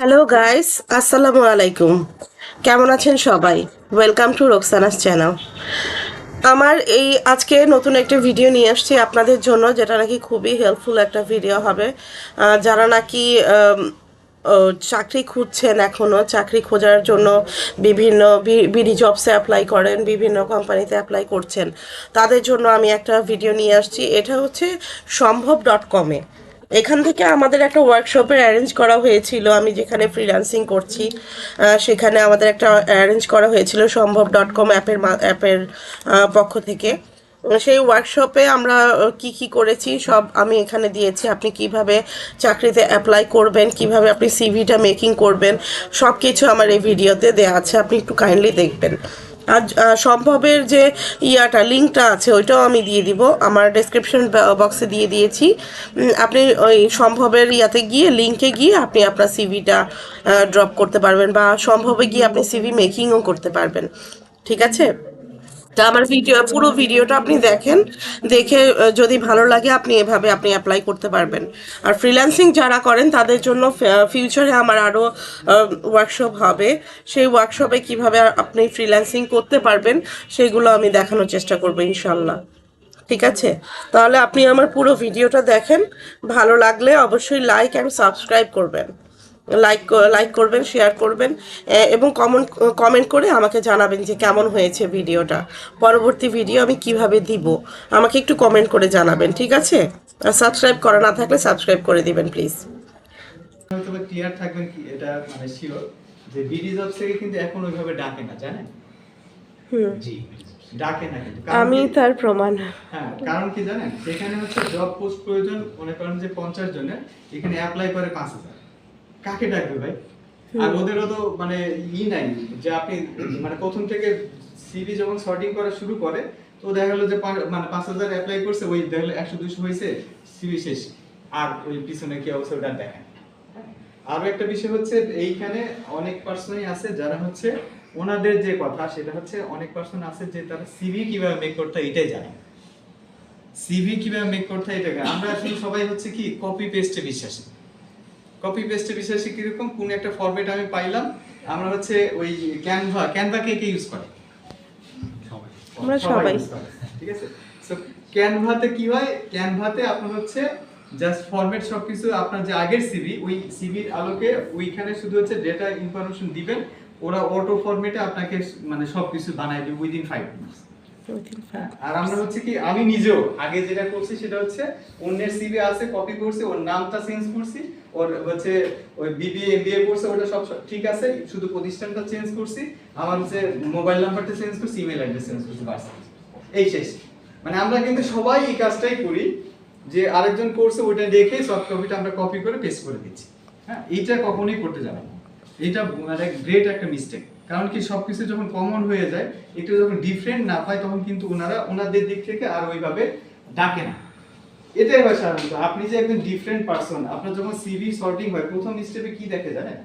Hello guys আসসালামু আলাইকুম কেমন আছেন সবাই? ওয়েলকাম টু রোকসানাস চ্যানেল আমার এই আজকে নতুন একটা ভিডিও নিয়ে আসছি আপনাদের জন্য, যেটা নাকি খুবই হেল্পফুল একটা ভিডিও হবে। যারা নাকি চাকরি খুঁজছেন এখনও চাকরি খোঁজার জন্য বিভিন্ন বিডি জবসে অ্যাপ্লাই করেন, বিভিন্ন কোম্পানিতে অ্যাপ্লাই করছেন, তাদের জন্য আমি একটা ভিডিও নিয়ে আসছি। এটা হচ্ছে সম্ভব ডট কমে এখান থেকে আমাদের একটা ওয়ার্কশপের অ্যারেঞ্জ করা হয়েছিল। আমি যেখানে ফ্রিল্যান্সিং করছি সেখানে আমাদের একটা অ্যারেঞ্জ করা হয়েছিল সম্ভব ডট কম অ্যাপের অ্যাপের পক্ষ থেকে। সেই ওয়ার্কশপে আমরা কি কি করেছি সব আমি এখানে দিয়েছি। আপনি কীভাবে চাকরিতে অ্যাপ্লাই করবেন, কীভাবে আপনি সিভিটা মেকিং করবেন সব কিছু আমার এই ভিডিওতে দেওয়া আছে। আপনি একটু কাইন্ডলি দেখবেন। আর সম্ভবের যে ইয়াটা, লিঙ্কটা আছে, ওইটাও আমি দিয়ে দিব। আমার ডেসক্রিপশন বক্সে দিয়ে দিয়েছি। আপনি ওই সম্ভবের ইয়াতে গিয়ে, লিঙ্কে গিয়ে আপনি আপনার সিভিটা ড্রপ করতে পারবেন বা সম্ভবে গিয়ে আপনি সিভি মেকিংও করতে পারবেন। ঠিক আছে? তা আমার ভিডিও পুরো ভিডিওটা আপনি দেখেন, দেখে যদি ভালো লাগে, আপনি এভাবে আপনি অ্যাপ্লাই করতে পারবেন। আর ফ্রিল্যান্সিং যারা করেন, তাদের জন্য ফিউচারে আমার আরও ওয়ার্কশপ হবে। সেই ওয়ার্কশপে কীভাবে আপনি ফ্রিল্যান্সিং করতে পারবেন, সেগুলো আমি দেখানোর চেষ্টা করব ইনশাল্লাহ ঠিক আছে? তাহলে আপনি আমার পুরো ভিডিওটা দেখেন। ভালো লাগলে অবশ্যই লাইক অ্যান্ড সাবস্ক্রাইব করবেন। লাইক লাইক করবেন শেয়ার করবেন এবং কমেন্ট কমেন্ট করে আমাকে জানাবেন যে কেমন হয়েছে ভিডিওটা পরবর্তী ভিডিও আমি কীভাবে দিব আমাকে একটু কমেন্ট করে জানাবেন ঠিক আছে? আর সাবস্ক্রাইব করা না থাকলে সাবস্ক্রাইব করে দিবেন প্লিজ ক্লিয়ার থাকবেন কি এটা মানে শিওর যে বিডি জবস থেকে কিন্তু এখন ওইভাবে ডাকে না জানেন? জি ডাকে না কিন্তু আমি তার প্রমাণ। হ্যাঁ কারণ কি জানেন? এখানে হচ্ছে জব পোস্ট প্রয়োজন মনে করেন যে পঞ্চাশ জনের এখানে অ্যাপ্লাই করে পাঁচ হাজার। কাকে ডাকবে ভাই? আর ওদেরও তো মানে ই নাই যে আপনি মানে প্রথম থেকে সিভি যখন সর্টিং করা শুরু করে তো দেখা গেলো যে মানে পাঁচ হাজার অ্যাপ্লাই করছে ওই দেখা গেলো একশো দুশো হয়েছে সিভি শেষ। আর ওই পিছনে কি অবস্থা ওটা দেখেন আরও একটা বিষয় হচ্ছে এইখানে অনেক পার্সনই আছে যারা হচ্ছে ওনাদের যে কথা সেটা হচ্ছে অনেক পার্সন আছে যে তারা সিভি কীভাবে মেক করতে এটাই জানে। সিভি কীভাবে মেক করতে এটা আমরা আসলে সবাই হচ্ছে কি কপি পেস্টে বিশ্বাসী। কপি পেস্টে বিশ্বাসী কীরকম কোন একটা ফরম্যাট আমি পাইলাম আমরা হচ্ছে ওই ক্যানভা ক্যানভা কে কে ইউজ করে? আমরা সবাই। ঠিক আছে? সো ক্যানভাতে কি হয়? ক্যানভাতে আপনার হচ্ছে জাস্ট ফরম্যাট সবকিছু আপনার যে আগের সিভি ওই সিভির আলোকে ওইখানে শুধু হচ্ছে ডেটা ইনফরমেশন দিবেন ওরা অটো ফরম্যাটে আপনাকে মানে সবকিছু বানায় দিবে উইদিন ফাইভ মিনিটস আমরা আগে যেটা আছে কপি ওর নামটা চেঞ্জ করছি আমার মোবাইল নাম্বারটা চেঞ্জ করছি চেঞ্জ করছি এই শেষ। মানে আমরা কিন্তু সবাই এই কাজটাই করি, যে আরেকজন করছে ওটা দেখে সফট কপিটা আমরা কপি করে পেস্ট করে দিচ্ছি। হ্যাঁ এইটা কখনোই করতে যাবে এটা মানে গ্রেট একটা মিস্টেক কারণ কি সবকিছু যখন কমন হয়ে যায়, একটু যখন ডিফারেন্ট না পায়, তখন কিন্তু ওনারা ওনাদের দিক থেকে আর ওইভাবে ডাকে না। এটাই হয় সাধারণত। আপনি যে একজন ডিফারেন্ট পার্সন আপনার যখন সিভি সর্টিং হয়, প্রথম স্টেপে কি দেখে জানেন?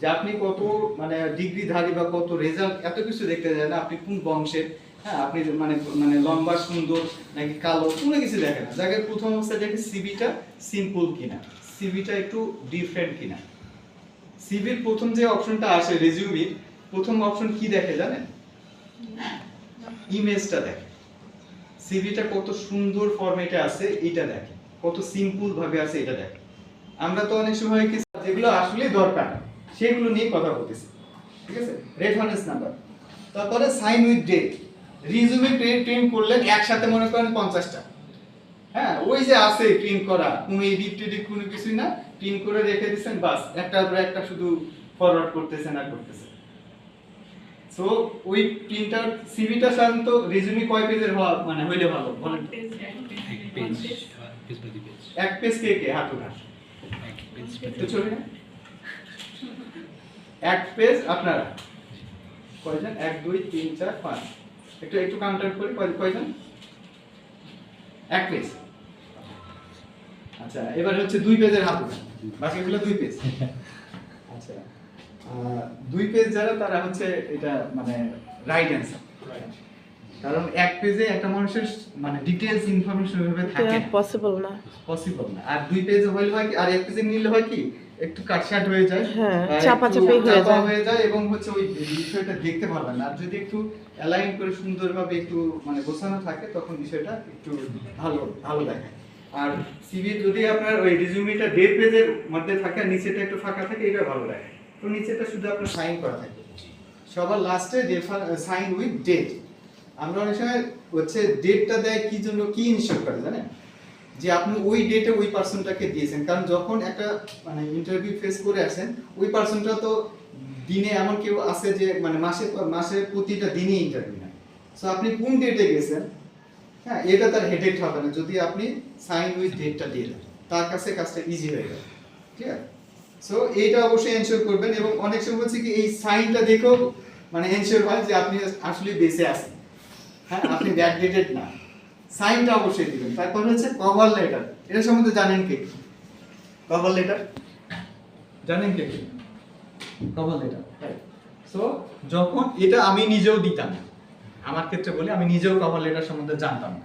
যে আপনি কত মানে ডিগ্রিধারী বা কত রেজাল্ট এত কিছু দেখতে যায় না। আপনি কোন বংশের? হ্যাঁ আপনি মানে মানে লম্বা, সুন্দর, নাকি কালো, কোনো কিছু দেখে না। জায়গায় প্রথম অবস্থায় দেখে সিভিটা সিম্পল কিনা সিভিটা একটু ডিফারেন্ট কিনা। সিভির প্রথম যে অপশনটা আসে রেজিউমির প্রথম অপশন কি দেখে জানেন? ইমেজটা দেখে। সিভিটা কত সুন্দর ফরম্যাটে আছে, এটা দেখে। কত সিম্পল ভাবে আছে, এটা দেখে। আমরা তো অনেক সময় কি, যেগুলো আসলে দরকার সেগুলো নিয়ে কথা বলতেছি। ঠিক আছে? রেফারেন্স নাম্বার তারপরে sign with date resume print print করলেন, একসাথে মনে করেন পঞ্চাশটা। হ্যাঁ ওই যে আছে প্রিন্ট করা, কোনো এডিট টেডিট কোনো কিছুই না প্রিন্ট করে রেখে দিচ্ছেন বাস, একটার পর একটা শুধু ফরওয়ার্ড করতেছেন আর করতেছেন। সো ওই প্রিন্টার সিভিটা সাধারণত রেজুমি কয় পেজের হওয়া মানে হইলে ভালো? বলেন। তো? এক পেজ কে কে? হাত উঠান। একটু চলে না? এক পেজ আপনারা? কয়জন? এক দুই তিন চার পাঁচ। একটু একটু কাউন্টার করি কয়- কয়জন? এক পেজ। আচ্ছা এবার হচ্ছে দুই পেজের হাত উঠান। বাকিগুলো দুই পেজ। আচ্ছা। দুই পেজ যারা তারা হচ্ছে এটা মানে রাইট অ্যান্সার কারণ এক পেজে একটা মানুষের মানে ডিটেলস ইনফরমেশন ভাবে থাকে পসিবল না। পসিবল না। আর দুই পেজে হইলে হয় কি আর এক পেজে নিলে হয় কি একটু কাটছাট হয়ে যায়। হ্যাঁ, চাপাচাপি হয়ে যায়। হয়ে যায় এবং হচ্ছে ওই বিষয়টা দেখতে পারবেন না। আর যদি একটু অ্যালাইন করে সুন্দরভাবে একটু মানে গোছানো থাকে তখন বিষয়টা একটু ভালো ভালো দেখায়। আর সিভি যদি আপনার ওই রিজুমিটা দেড় পেজের মধ্যে থাকে আর নিচেটা একটু ফাঁকা থাকে এটা ভালো দেখায়। তো নিচেটা শুধু আপনার সাইন করা থাকে। সবার লাস্টে সাইন উইথ ডেট আমরা অনেক সময় হচ্ছে ডেটটা দেয় কি জন্য, কি ইনশিওর করে, জানেন? যে আপনি ওই ডেটে ওই পার্সনটাকে দিয়েছেন। কারণ যখন একটা মানে ইন্টারভিউ ফেস করে আসেন, ওই পার্সনটা তো দিনে এমন কেউ আছে যে মানে মাসে মাসের প্রতিটা দিনই ইন্টারভিউ নেয়। সো আপনি কোন ডেটে গেছেন? হ্যাঁ এটা তার হেডেক হবে না। যদি আপনি সাইন উইথ ডেটটা দিয়ে দেন, তার কাছে কাজটা ইজি হয়ে যাবে। ঠিক আছে সো এইটা অবশ্যই এনশিওর করবেন এবং অনেক সময় হচ্ছে কি এই সাইনটা দেখেও মানে এনশিওর হয় যে আপনি আসলে বেঁচে আছেন। হ্যাঁ আপনি ব্যাকডেটেড না। সাইনটা অবশ্যই দিবেন। তারপর হচ্ছে কভার লেটার এটা সম্বন্ধে জানেন কি? কভার লেটার জানেন কে? কভার লেটার সো যখন এটা আমি নিজেও দিতাম আমার ক্ষেত্রে বলি আমি নিজেও কভার লেটার সম্বন্ধে জানতাম। না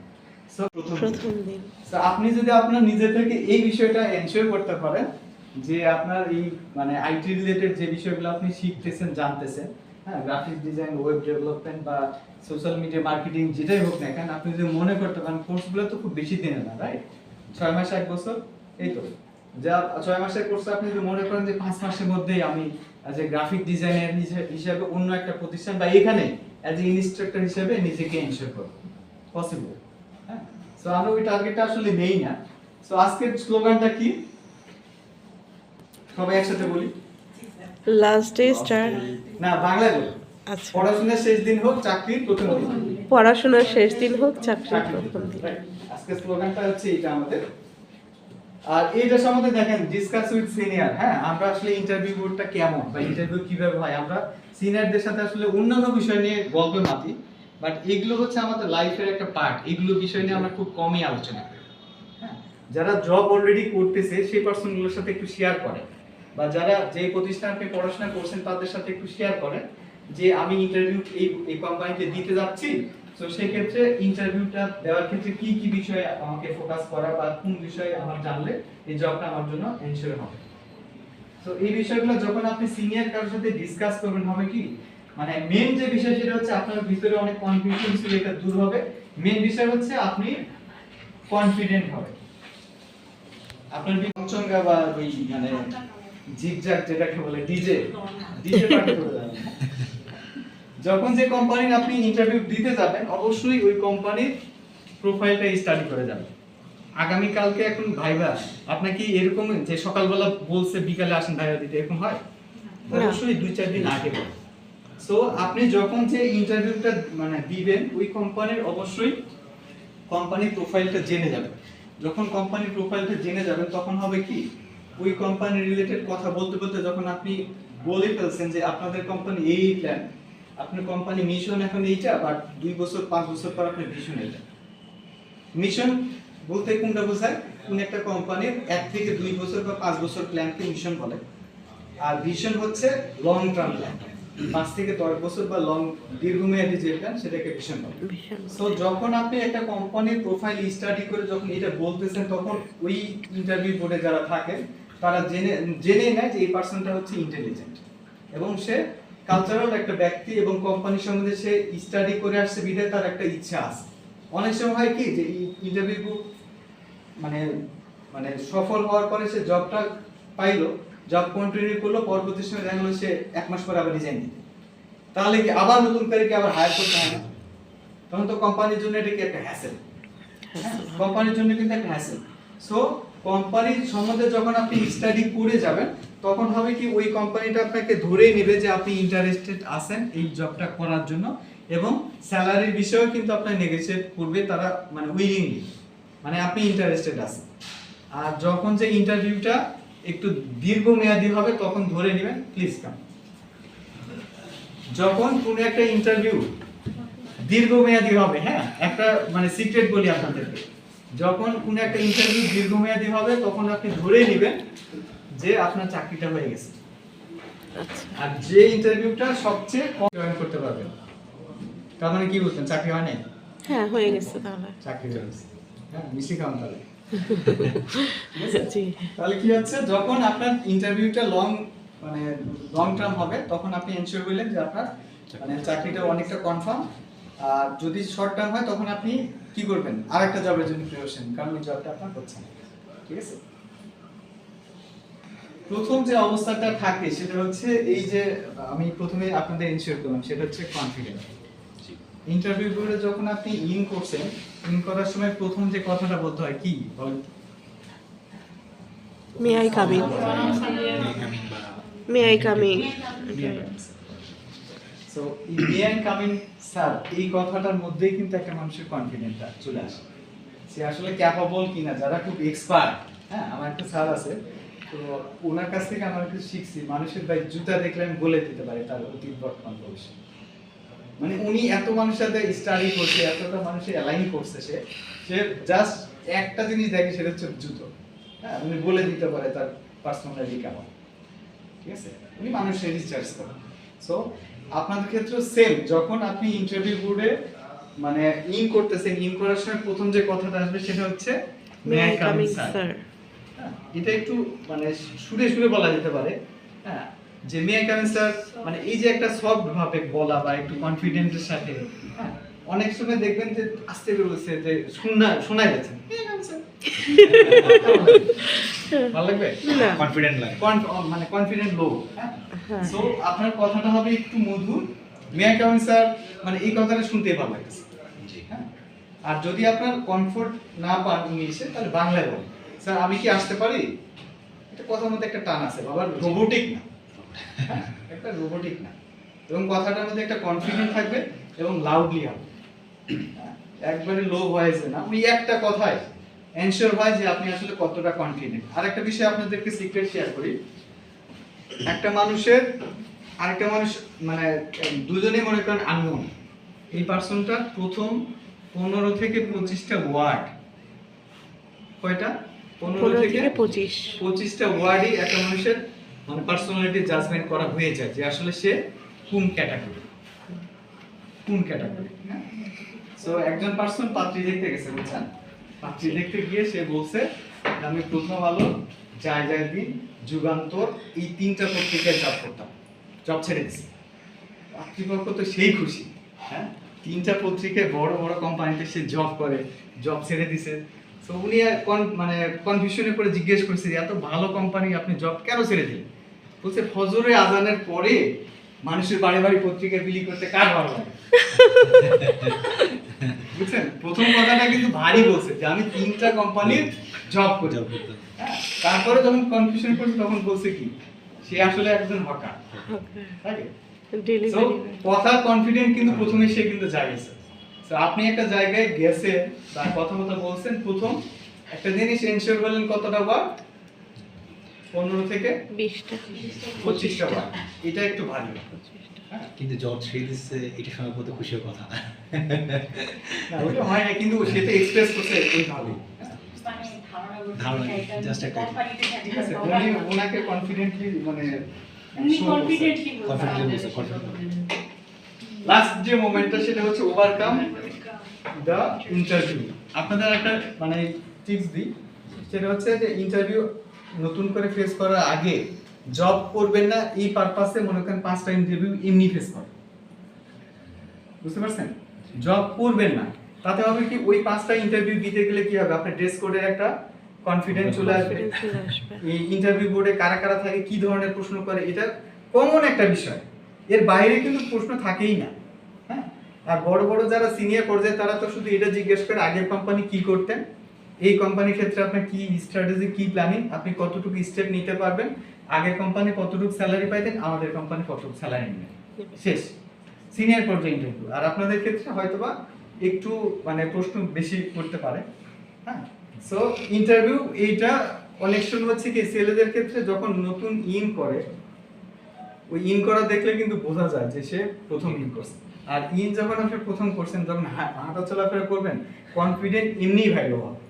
সো প্রথম দিন। আপনি যদি আপনার নিজে থেকে এই বিষয়টা এনশিওর করতে পারেন যে আপনার এই মানে আইটি রিলেটেড যে বিষয়গুলো আপনি শিখতেছেন, জানতেছেন হ্যাঁ গ্রাফিক ডিজাইন ওয়েব ডেভেলপমেন্ট বা সোশ্যাল মিডিয়া মার্কেটিং যেটাই হোক না কেন, আপনি যদি মনে করতে পারেন কোর্সগুলো তো খুব বেশি দিনে না রাইট ছয় মাস, এক বছর, এই তো। যা, ছয় মাসের কোর্স আপনি যদি মনে করেন যে পাঁচ মাসের মধ্যেই আমি অ্যাজ এ গ্রাফিক ডিজাইনার হিসেবে অন্য একটা প্রতিষ্ঠান বা এখানে অ্যাজ এ ইনস্ট্রাক্টর হিসেবে নিজেকে এনশিওর করব। পসিবল হ্যাঁ? সো আমরা ওই টার্গেটটা আসলে নেই না। সো আজকের স্লোগানটা কি? সবাই একসাথে বলি? লাস্ট ডে না বাংলায় বলি। আচ্ছা। পড়াশোনার শেষ দিন হোক চাকরির প্রথম দিন। পড়াশোনার শেষ দিন হোক চাকরির প্রথম দিন. আজকের স্লোগানটা হচ্ছে এটা আমাদের। আর এইটা সম্বন্ধে দেখেন ডিসকাস উইথ সিনিয়র হ্যাঁ আমরা আসলে ইন্টারভিউ বোর্ডটা কেমন বা ইন্টারভিউ কীভাবে হয়? আমরা সিনিয়রদের সাথে আসলে অন্যান্য বিষয় নিয়ে গল্পে মাতি। বাট এগুলো হচ্ছে আমাদের লাইফের একটা পার্ট এগুলো বিষয় নিয়ে আমরা খুব কমই আলোচনা করি। হ্যাঁ যারা জব অলরেডি করতেছে সেই পার্সনগুলোর সাথে একটু শেয়ার করে। বা যারা যে প্রতিষ্ঠানে আপনি পড়াশোনা করছেন তাদের সাথে একটু শেয়ার করে যে আমি ইন্টারভিউ এই এই কোম্পানিতে দিতে যাচ্ছি। তো সেক্ষেত্রে ইন্টারভিউটা দেওয়ার ক্ষেত্রে কি কি বিষয়ে আমাকে ফোকাস করা বা কোন বিষয়ে আমার জানলে এই জবটা আমার জন্য এনশিওর হবে? তো এই বিষয়গুলো যখন আপনি সিনিয়র কারোর সাথে ডিসকাস করবেন, হবে কি? মানে মেন যে বিষয় সেটা হচ্ছে আপনার ভিতরে অনেক কনফিউশন ছিল, এটা দূর হবে। মেন বিষয় হচ্ছে আপনি কনফিডেন্ট হবে আপনার বিচঙ্গা বা ওই মানে জিগজাগ যেটাকে বলে ডিজে ডিজে পার্টি করে যাবেন যখন যে কোম্পানির আপনি ইন্টারভিউ দিতে যাবেন অবশ্যই ওই কোম্পানির প্রোফাইলটা স্টাডি করে যাবেন। আগামী কালকে এখন ভাইবা এরকম যে সকালবেলা বলছে বিকালে আসেন ভাইবা দিতে এরকম হয়? অবশ্যই দুই চার দিন আগে সো আপনি যখন যে ইন্টারভিউটা মানে দিবেন ওই কোম্পানির অবশ্যই কোম্পানির প্রোফাইলটা জেনে যাবেন। যখন কোম্পানির প্রোফাইলটা জেনে যাবেন তখন হবে কি? ওই কোম্পানি রিলেটেড কথা বলতে বলতে যখন আপনি বলে ফেলছেন যে আপনাদের কোম্পানি এই প্ল্যান আপনার কোম্পানি মিশন এখন এইটা বাট দুই বছর পাঁচ বছর পর আপনার ভিশন এইটা। মিশন বলতে কোনটা বোঝায়? কোন একটা কোম্পানির এক থেকে দুই বছর বা পাঁচ বছর প্ল্যানকে মিশন বলে। আর ভিশন হচ্ছে লং টার্ম প্ল্যান পাঁচ থেকে দশ বছর বা লং দীর্ঘমেয়াদী যে প্ল্যান সেটাকে ভিশন বলে। ভীষণ সো যখন আপনি একটা কোম্পানির প্রোফাইল স্টাডি করে যখন এটা বলতেছেন তখন ওই ইন্টারভিউ বোর্ডে যারা থাকেন তারা জেনে জেনে নেয় যে এই পার্সনটা হচ্ছে ইন্টেলিজেন্ট এবং সে কালচারাল একটা ব্যক্তি এবং কোম্পানি সম্বন্ধে সে স্টাডি করে আসছে, বিধায় তার একটা ইচ্ছা আছে। অনেক সময় হয় কি যে ইন্টারভিউ মানে মানে সফল হওয়ার পরে সে জবটা পাইলো জব কন্টিনিউ করল, পরবর্তী সময় দেখা গেলো সে এক মাস পরে আবার রিজাইন দিতে তাহলে কি আবার নতুন করে কি আবার হায়ার করতে হয় না? তখন তো কোম্পানির জন্য এটা কি একটা হ্যাসেল কোম্পানির জন্য কিন্তু একটা হ্যাসেল সো কোম্পানির সম্বন্ধে যখন আপনি স্টাডি করে যাবেন, তখন হবে কি ওই কোম্পানিটা আপনাকে ধরেই নেবে যে আপনি ইন্টারেস্টেড আছেন এই জবটা করার জন্য এবং স্যালারির বিষয়েও কিন্তু আপনার নেগোশিয়েট করবে তারা মানে উইলিংলি মানে আপনি ইন্টারেস্টেড আছেন। আর যখন যে ইন্টারভিউটা একটু দীর্ঘমেয়াদী হবে, তখন ধরে নেবেন প্লিজ কাম যখন কোনো একটা ইন্টারভিউ দীর্ঘমেয়াদী হবে হ্যাঁ একটা মানে সিক্রেট বলি আপনাদেরকে। যখন কোনো একটা ইন্টারভিউ দীর্ঘমেয়াদী হবে তখন আপনি ধরে নেবেন যে আপনার চাকরিটা হয়ে গেছে। আর যে ইন্টারভিউটা সবচেয়ে কম জয়েন করতে পারবেন। তার মানে কি বলছেন চাকরি হয় নাই? হ্যাঁ হয়ে গেছে তাহলে। চাকরি হয়ে গেছে। হ্যাঁ মিষ্টি খাওয়ান তাহলে। তাহলে কি হচ্ছে যখন আপনার ইন্টারভিউটা লং মানে লং টার্ম হবে তখন আপনি এনশিওর করলেন যে আপনার মানে চাকরিটা অনেকটা কনফার্ম আর যদি শর্ট টার্ম হয় তখন আপনি কি করবেন? আরেকটা জবের জন্য প্রিপারেশন কারণ ওই জবটা আপনার হচ্ছে না। ঠিক আছে? প্রথম যে অবস্থাটা থাকে সেটা হচ্ছে এই যে আমি প্রথমে আপনাদের ইনশিওর করলাম সেটা হচ্ছে কনফিডেন্স ইন্টারভিউ করে যখন আপনি ইন করছেন ইন করার সময় প্রথম যে কথাটা বলতে হয় কি? বলেন তো? May I coming may I coming so may I coming sir এই কথাটার মধ্যেই কিন্তু একটা মানুষের কনফিডেন্টটা চলে আসে। সে আসলে ক্যাপাবল কিনা, যারা খুব এক্সপার্ট হ্যাঁ আমার একটা স্যার আছে, তো ওনার কাছ থেকে আমার কিছু শিখছি। মানুষের ভাই জুতা দেখলে আমি বলে দিতে পারি তার অতীত বর্তমান ভবিষ্যৎ। মানে উনি এত মানুষের সাথে স্টাডি করছে, এতটা মানুষের অ্যালাইন করছে সে সে জাস্ট একটা জিনিস দেখে, সেটা হচ্ছে জুতো। হ্যাঁ উনি বলে দিতে পারে তার পার্সোনালিটি কেমন। ঠিক আছে? উনি মানুষের রিসার্চ করেন সো আপনাদের ক্ষেত্রে সেম যখন আপনি ইন্টারভিউ বোর্ডে মানে ইন করতেছেন ইন করার সময় প্রথম যে কথাটা আসবে সেটা হচ্ছে may I coming sir?" Sir হ্যাঁ, এটা একটু মানে সুরে সুরে বলা যেতে পারে হ্যাঁ যে মে আই কামিং স্যার মানে এই যে একটা সফট ভাবে বলা বা একটু কনফিডেন্টের সাথে হ্যাঁ অনেক সময় দেখবেন যে আস্তে করে বলছে যে শোনা শোনাই যাচ্ছে ভালো লাগবে? না। কনফিডেন্ট লাগে। মানে কনফিডেন্ট লো হ্যাঁ। সো আপনার কথাটা হবে একটু মধুর। মে আই কামিং স্যার মানে এই কথাটা শুনতে জি। হ্যাঁ? আর যদি আপনার কমফোর্ট না পান ইংলিশে তাহলে বাংলায় বলেন। স্যার আমি কি আসতে পারি? এটা কথার মধ্যে একটা টান আছে বাবা রোবোটিক না। হ্যাঁ, একটা রোবোটিক না। এবং কথাটার মধ্যে একটা কনফিডেন্ট থাকবে এবং লাউডলি হবে। হ্যাঁ, একবারে লো ভয়েসে না ওই একটা কথায় এনশিওর হয় যে আপনি আসলে কতটা কনফিডেন্ট আর একটা বিষয় আপনাদেরকে সিক্রেট শেয়ার করি। একটা মানুষের আরেকটা মানুষ মানে দুজনেই মনে করেন আননোন এই পার্সনটা প্রথম পনেরো থেকে পঁচিশটা ওয়ার্ড কয়টা? পনেরো থেকে পঁচিশ। পঁচিশটা ওয়ার্ডই একটা মানুষের মানে পার্সোনালিটি জাজমেন্ট করা হয়ে যায় যে আসলে সে কোন ক্যাটাগরি কোন ক্যাটাগরি সো একজন পার্সন পাত্রী দেখতে গেছে বুঝছেন? পাত্রী দেখতে গিয়ে সে বলছে আমি প্রথম আলো যায় যায় দিন যুগান্তর এই তিনটা পত্রিকায় জব করতাম। জব ছেড়ে দিছি। পাত্রীপক্ষ তো সেই খুশি। হ্যাঁ? তিনটা পত্রিকায় বড় বড় কোম্পানিতে সে জব করে জব ছেড়ে দিছে। তো উনি আর কন- মানে কনফিউশনে পরে জিজ্ঞেস করছে যে এত ভালো কোম্পানি আপনি জব কেন ছেড়ে দিলেন? বলছে ফজরে আজানের পরে মানুষের বাড়ি বাড়ি পত্রিকায় বিলি করতে কার ভালো লাগে? বুঝছেন? প্রথম কথাটা কিন্তু ভারী বলছে যে আমি তিনটা কোম্পানির জব করি। তারপরে যখন কনফিউশন করছে তখন বলছে কি? সে আসলে একজন হকার। তাই So, ডেলিভারি কথা কনফিডেন্ট কিন্তু প্রথমে সে কিন্তু So, আপনি একটা জায়গায় গেছেন বা কথা কথা বলছেন প্রথম একটা জিনিস এনশিওর করলেন কতটা বার? পনেরো থেকে বিশটা। পঁচিশটা বার। এটা একটু ভালো। হ্যাঁ। কিন্তু জব ছেড়ে দিচ্ছে এটা কত খুশির কথা না, ওটা হয় না কিন্তু সে তো এক্সপ্রেস করছে এইভাবেই ধারণা, just একটা ঠিক আছে উনি ওনাকে কনফিডেন্টলি মানে কনফিডেন্টলি বলছে। লাস্ট যে মোমেন্টটা সেটা হচ্ছে ওভারকাম দ্য ইন্টারভিউ আপনাদের একটা মানে টিপস দিই। সেটা হচ্ছে যে ইন্টারভিউ নতুন করে ফেস করার আগে জব করবেন না এই পারপাসে মনে করেন পাঁচটা ইন্টারভিউ এমনি ফেস করেন। বুঝতে পারছেন? জব করবেন না। তাতে হবে কি ওই পাঁচটা ইন্টারভিউ দিতে গেলে কি হবে? আপনার ড্রেস কোডের একটা কনফিডেন্স চলে আসবে। এই ইন্টারভিউ বোর্ডে কারা কারা থাকে কি ধরনের প্রশ্ন করে এটা কমন একটা বিষয়। এর বাইরে কিন্তু প্রশ্ন থাকেই না। হ্যাঁ? আর বড় বড় যারা সিনিয়র পর্যায়ে তারা তো শুধু এটা জিজ্ঞেস করে আগের কোম্পানি কি করতেন? এই কোম্পানির ক্ষেত্রে আপনার কি স্ট্র্যাটেজি কি প্ল্যানিং আপনি কতটুকু স্টেপ নিতে পারবেন? আগের কোম্পানি কতটুকু স্যালারি পাইতেন? আমাদের কোম্পানি কতটুকু স্যালারি নেবেন? শেষ। সিনিয়র পর্যায়ে ইন্টারভিউ আর আপনাদের ক্ষেত্রে হয়তোবা একটু মানে প্রশ্ন বেশি করতে পারে। হ্যাঁ? সো ইন্টারভিউ এইটা অনেক সময় হচ্ছে কি ছেলেদের ক্ষেত্রে যখন নতুন ইন করে, ওই ইন করা দেখলে কিন্তু বোঝা যায় যে সে প্রথম ইন করছে। আর ইন যখন আপনি প্রথম করছেন যখন হাঁটা চলাফেরা করবেন কনফিডেন্ট এমনিই ভ্যালু হবে।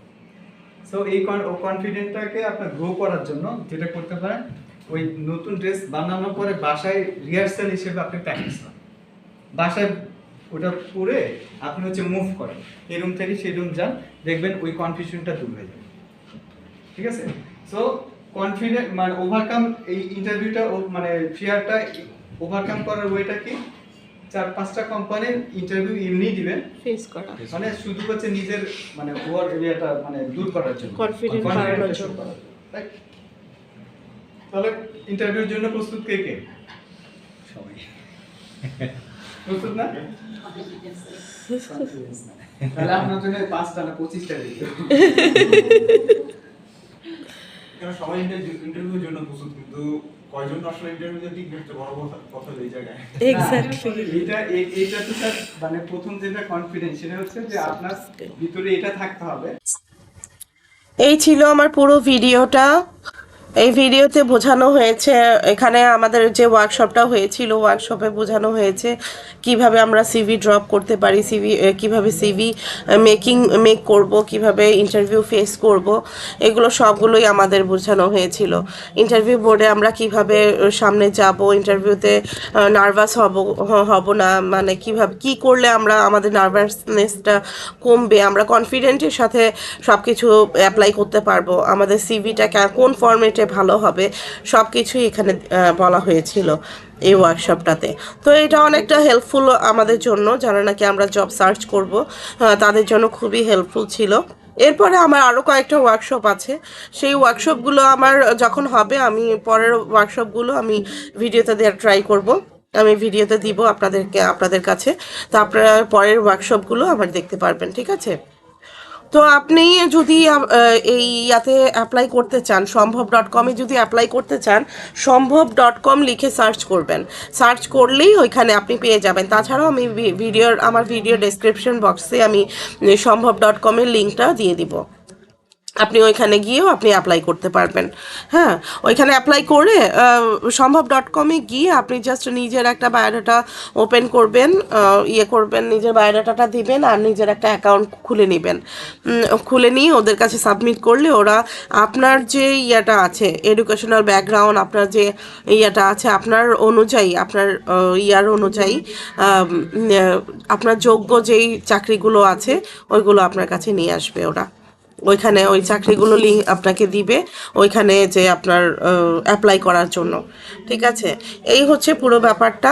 সো এই কনফিডেন্টটাকে আপনার গ্রো করার জন্য যেটা করতে পারেন, ওই নতুন ড্রেস বানানোর পরে বাসায় রিহার্সাল হিসেবে আপনি প্র্যাকটিস করেন। বাসায় ওটা পরে আপনি হচ্ছে মুভ করেন। এই রুম থেকে সেই রুম যান দেখবেন ওই কনফিউশনটা দূর হয়ে যাবে। ঠিক আছে? সো কনফিডেন্ট মানে ওভারকাম এই ইন্টারভিউটা মানে ফিয়ারটা ওভারকাম করার ওয়েটা কি? চার পাঁচটা কোম্পানির ইন্টারভিউ এমনি দিবেন ফেস করা। মানে শুধু হচ্ছে নিজের মানে ওভার এরিয়াটা মানে দূর করার জন্য। জন্য। করার জন্য? তাহলে ইন্টারভিউর জন্য প্রস্তুত কে কে? সবাই। প্রস্তুত না। তাহলে আপনার জন্য পাঁচটা না পঁচিশটা দিই। সবাই ইন্টারভিউর জন্য প্রস্তুত কিন্তু কয়জন আসলে ইন্টারভিউ ঠিক একটা বড় কথা কথা এই জায়গায়। এক্স্যাক্টলি এটা এটা তো স্যার মানে প্রথম যেটা কনফিডেন্স সেটা হচ্ছে যে আপনার ভিতরে এটা থাকতে হবে। এই ছিল আমার পুরো ভিডিওটা এই ভিডিওতে বোঝানো হয়েছে, এখানে আমাদের যে ওয়ার্কশপটা হয়েছিল ওয়ার্কশপে বোঝানো হয়েছে কীভাবে আমরা সিভি ড্রপ করতে পারি সিভি কীভাবে সিভি মেকিং মেক করব, কীভাবে ইন্টারভিউ ফেস করব, এগুলো সবগুলোই আমাদের বোঝানো হয়েছিল। ইন্টারভিউ বোর্ডে আমরা কীভাবে সামনে যাব ইন্টারভিউতে নার্ভাস হব হব না মানে কীভাবে, কি করলে আমরা আমাদের নার্ভাসনেসটা কমবে, আমরা কনফিডেন্টের সাথে সব কিছু অ্যাপ্লাই করতে পারব। আমাদের সিভিটা কোন ফর্মেটে ভালো হবে সব কিছুই এখানে বলা হয়েছিল এই ওয়ার্কশপটাতে তো এটা অনেকটা হেল্পফুল আমাদের জন্য, যারা নাকি আমরা জব সার্চ করব তাদের জন্য খুবই হেল্পফুল ছিল। এরপরে আমার আরও কয়েকটা ওয়ার্কশপ আছে। সেই ওয়ার্কশপগুলো আমার যখন হবে, আমি পরের ওয়ার্কশপগুলো আমি ভিডিওতে দেওয়ার ট্রাই করব। আমি ভিডিওতে দিব আপনাদেরকে, আপনাদের কাছে। তো আপনারা পরের ওয়ার্কশপগুলো আমার দেখতে পারবেন, ঠিক আছে? তো আপনি যদি এই ইয়াতে অ্যাপ্লাই করতে চান, সম্ভব ডট কমে যদি অ্যাপ্লাই করতে চান, সম্ভব ডট কম লিখে সার্চ করবেন। সার্চ করলেই ওইখানে আপনি পেয়ে যাবেন। তাছাড়াও আমি ভিডিওর আমার ভিডিও ডেসক্রিপশন বক্সে আমি, সম্ভব ডট কমের লিঙ্কটা দিয়ে দিব। আপনি ওইখানে গিয়েও আপনি অ্যাপ্লাই করতে পারবেন। হ্যাঁ ওইখানে অ্যাপ্লাই করে সম্ভব ডট কমে গিয়ে আপনি জাস্ট নিজের একটা বায়োডাটা ওপেন করবেন ইয়ে করবেন, নিজের বায়োডাটাটা দিবেন আর নিজের একটা অ্যাকাউন্ট খুলে নেবেন। খুলে নিয়ে ওদের কাছে সাবমিট করলে ওরা আপনার যে ইয়েটা আছে এডুকেশনাল ব্যাকগ্রাউন্ড আপনার যে ইয়েটা আছে, আপনার অনুযায়ী, আপনার ইয়ার অনুযায়ী আপনার যোগ্য যেই চাকরিগুলো আছে, ওইগুলো আপনার কাছে নিয়ে আসবে ওরা। ওইখানে ওই চাকরিগুলো লিঙ্ক আপনাকে দিবে, ওইখানে যে আপনার অ্যাপ্লাই করার জন্য। ঠিক আছে? এই হচ্ছে পুরো ব্যাপারটা।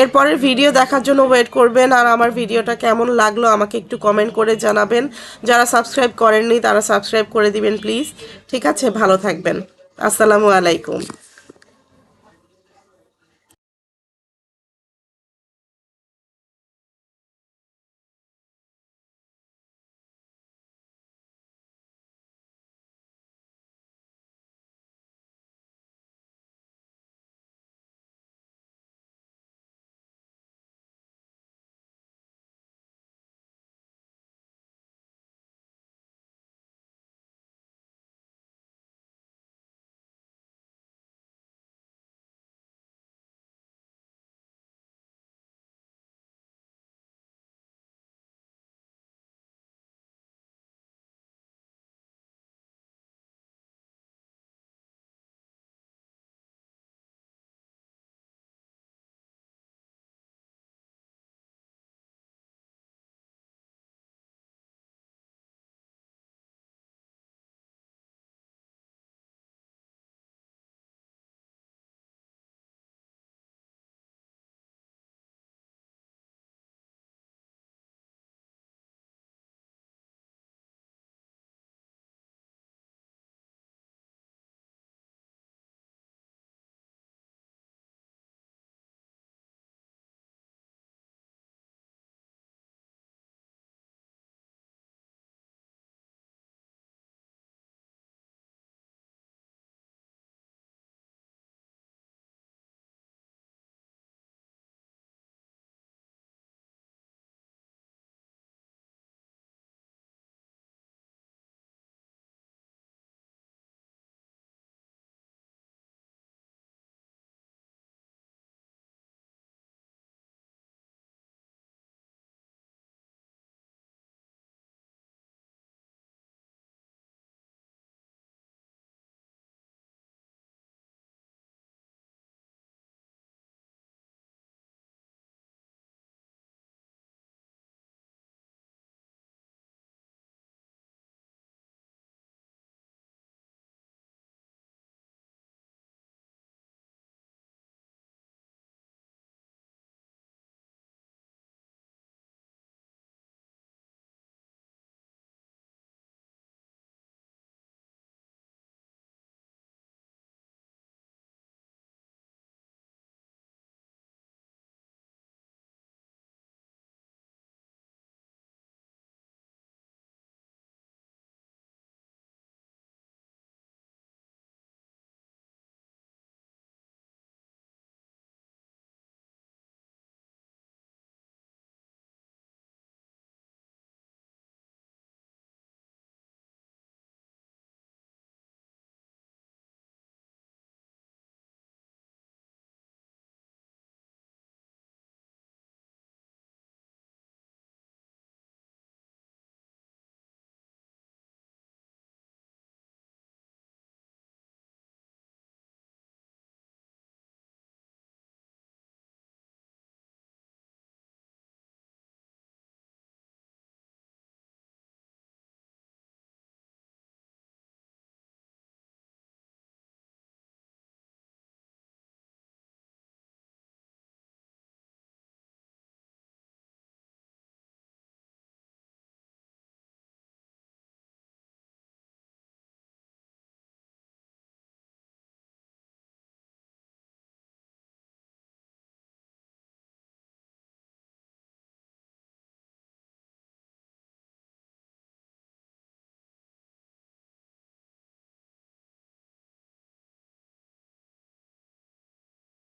এরপরের ভিডিও দেখার জন্য ওয়েট করবেন। আর আমার ভিডিওটা কেমন লাগল আমাকে একটু কমেন্ট করে জানাবেন। যারা সাবস্ক্রাইব করেননি, তারা সাবস্ক্রাইব করে দিবেন প্লিজ ঠিক আছে? ভালো থাকবেন। আসসালামু আলাইকুম।